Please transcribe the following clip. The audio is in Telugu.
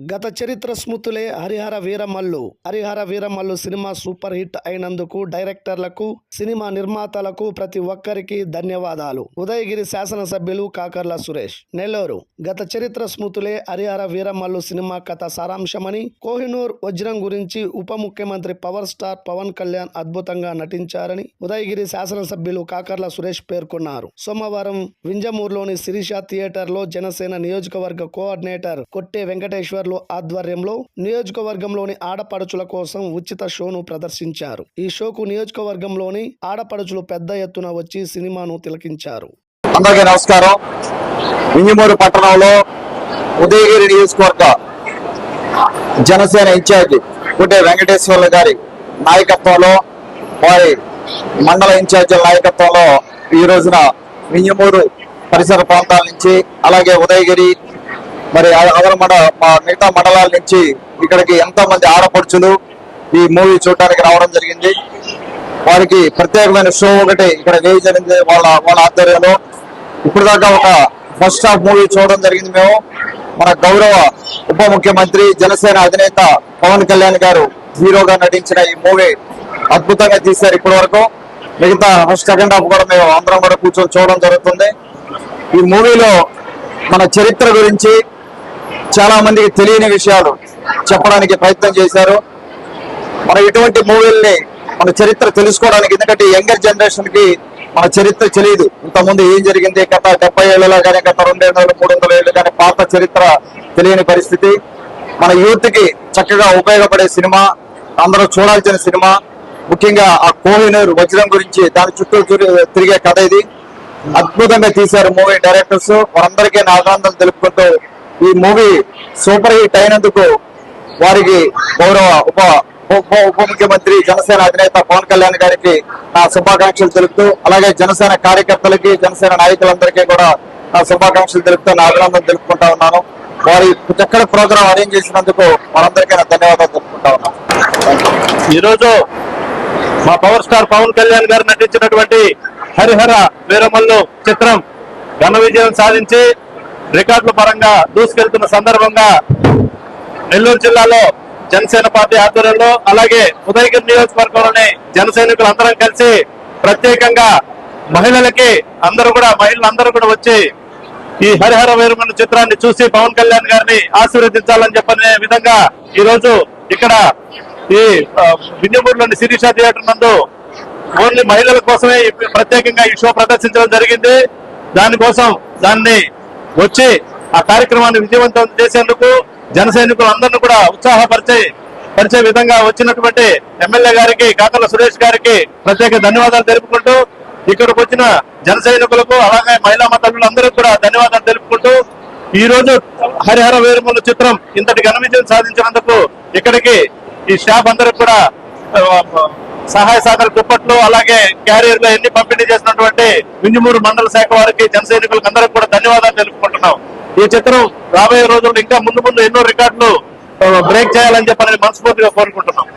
గత చరిత్ర స్మృతులే Harihara Veeramallu. Harihara Veeramallu cinema super hit అయినందుకు డైరెక్టర్లకు సినిమా నిర్మాతలకు ప్రతి ఒక్కరికి ధన్యవాదాలు. ఉదయగిరి శాసనసభ్యులు కాకర్ల సురేష్. నెల్లూరు. గత చరిత్ర స్మృతులే హరిహర వీరమల్లు సినిమా కథ సారాంశమని కోహినూర్ వజ్రం గురించి ఉప ముఖ్యమంత్రి పవర్ స్టార్ పవన్ కళ్యాణ్ అద్భుతంగా నటించారని ఉదయగిరి శాసనసభ్యులు కాకర్ల సురేష్ పేర్కొన్నారు. సోమవారం వింజమూరులోని శిరీష థియేటర్లో జనసేన నియోజకవర్గ కోఆర్డినేటర్ కొట్టే వెంకటేశ్వర్ వెంకటేశ్వర్లు ఆధ్వర్యంలో నియోజకవర్గంలోని ఆడపడుచుల కోసం ఉచిత షోను ప్రదర్శించారు. ఈ షోకు నియోజకవర్గంలోని ఆడపడుచులు పెద్ద ఎత్తున వచ్చి సినిమాను తిలకించారు. అందరికీ నమస్కారం. వింజమూరు పట్టణంలో ఉదయగిరి నియోజకవర్గ జనసేన ఇన్ఛార్జి కుటే వెంకటేశ్వర్ల గారి నాయకత్వంలో వారి మండల ఇన్ఛార్జీల నాయకత్వంలో ఈ రోజున వింజమూరు పరిసర ప్రాంతాల నుంచి అలాగే ఉదయగిరి మరి అదనమాట మా మిగతా మండలాల నుంచి ఇక్కడికి ఎంతో మంది ఆడపడుచులు ఈ మూవీ చూడడానికి రావడం జరిగింది. వారికి ప్రత్యేకమైన షో ఒకటి ఇక్కడ వేయి జరిగింది వాళ్ళ వాళ్ళ ఆధ్వర్యంలో. ఇప్పుడు దాకా ఒక ఫస్ట్ హాఫ్ మూవీ చూడడం జరిగింది మేము. మన గౌరవ ఉప ముఖ్యమంత్రి జనసేన అధినేత పవన్ కళ్యాణ్ గారు హీరోగా నటించిన ఈ మూవీ అద్భుతంగా తీశారు ఇప్పటి వరకు మిగతా ఫస్ట్ సెకండ్ హాఫ్ కూడా మేము అందరం కూడా కూర్చొని చూడడం జరుగుతుంది. ఈ మూవీలో మన చరిత్ర గురించి చాలా మందికి తెలియని విషయాలు చెప్పడానికి ప్రయత్నం చేశారు. మన ఇటువంటి మూవీల్ని మన చరిత్ర తెలుసుకోవడానికి ఎందుకంటే యంగర్ జనరేషన్కి మన చరిత్ర తెలియదు. ఇంతకుముందు ఏం జరిగింది? గత డెబ్బై ఏళ్ళలో కానీ గత రెండేళ్ళు మూడు వందల ఏళ్ళు కానీ పాత చరిత్ర తెలియని పరిస్థితి. మన యూత్కి చక్కగా ఉపయోగపడే సినిమా అందరూ చూడాల్సిన సినిమా. ముఖ్యంగా ఆ కోహినూర్ వజ్రం గురించి దాని చుట్టూ తిరిగే- కథ ఇది. అద్భుతంగా తీశారు మూవీ డైరెక్టర్స్. వారందరికీ నా ఆనందం తెలుపుకుంటూ ఈ మూవీ సూపర్ హిట్ అయినందుకు వారికి గౌరవ ఉప ఉప ముఖ్యమంత్రి జనసేన అధినేత పవన్ కళ్యాణ్ గారికి నా శుభాకాంక్షలు తెలుపుతూ అలాగే జనసేన కార్యకర్తలకి జనసేన నాయకులందరికీ కూడా నా శుభాకాంక్షలు తెలుపుతూ నా అభినందన తెలుపుకుంటా ఉన్నాను. వారి చక్కటి ప్రోగ్రాం అరేంజ్ చేసినందుకు మనందరికీ నా ధన్యవాదాలు తెలుపుకుంటా ఉన్నాను. ఈరోజు మా పవర్ స్టార్ పవన్ కళ్యాణ్ గారు నటించినటువంటి హరిహర వీరమల్లు చిత్రం ఘన విజయం సాధించి రికార్డుల పరంగా దూసుకెళ్తున్న సందర్భంగా నెల్లూరు జిల్లాలో జనసేన పార్టీ ఆధ్వర్యంలో అలాగే ఉదయగిరి నియోజకవర్గంలోని జన సైనికులందరం కలిసి ప్రత్యేకంగా మహిళలకి అందరూ కూడా మహిళలందరూ కూడా వచ్చి ఈ హరిహర వీరమల్లు చిత్రాన్ని చూసి పవన్ కళ్యాణ్ గారిని ఆశీర్వదించాలని చెప్పనే విధంగా ఈ రోజు ఇక్కడ ఈ ఆ, వింజమూరులోని శిరీష థియేటర్ నందు ఓన్లీ మహిళల కోసమే ప్రత్యేకంగా ఈ షో ప్రదర్శించడం జరిగింది. దానికోసం దాన్ని వచ్చి ఆ కార్యక్రమాన్ని విజయవంతం చేసేందుకు జన సైనికులు కూడా ఉత్సాహపరిచే పరిచే విధంగా వచ్చినటువంటి ఎమ్మెల్యే గారికి కాకల సురేష్ గారికి ప్రత్యేక ధన్యవాదాలు తెలుపుకుంటూ ఇక్కడికి వచ్చిన జన సైనికులకు అలాగే మహిళా మతలందరికీ కూడా ధన్యవాదాలు తెలుపుకుంటూ ఈ రోజు హరిహర వేరుమూల చిత్రం ఇంతటి ఘన విజయం సాధించినందుకు ఇక్కడికి ఈ స్టాఫ్ అందరికి కూడా సహాయ సహకార దుప్పట్లు అలాగే క్యారియర్లు ఎన్ని పంపిణీ ఉన్నటువంటి వింజమూరు మండల శాఖ వారికి జన సైనికులకు అందరికి కూడా ధన్యవాదాలు తెలుపుకుంటున్నాం. ఈ చిత్రం రాబోయే రోజుల్లో ఇంకా ముందు ముందు ఎన్నో రికార్డులు బ్రేక్ చేయాలని చెప్పని మనస్ఫూర్తిగా కోరుకుంటున్నాం.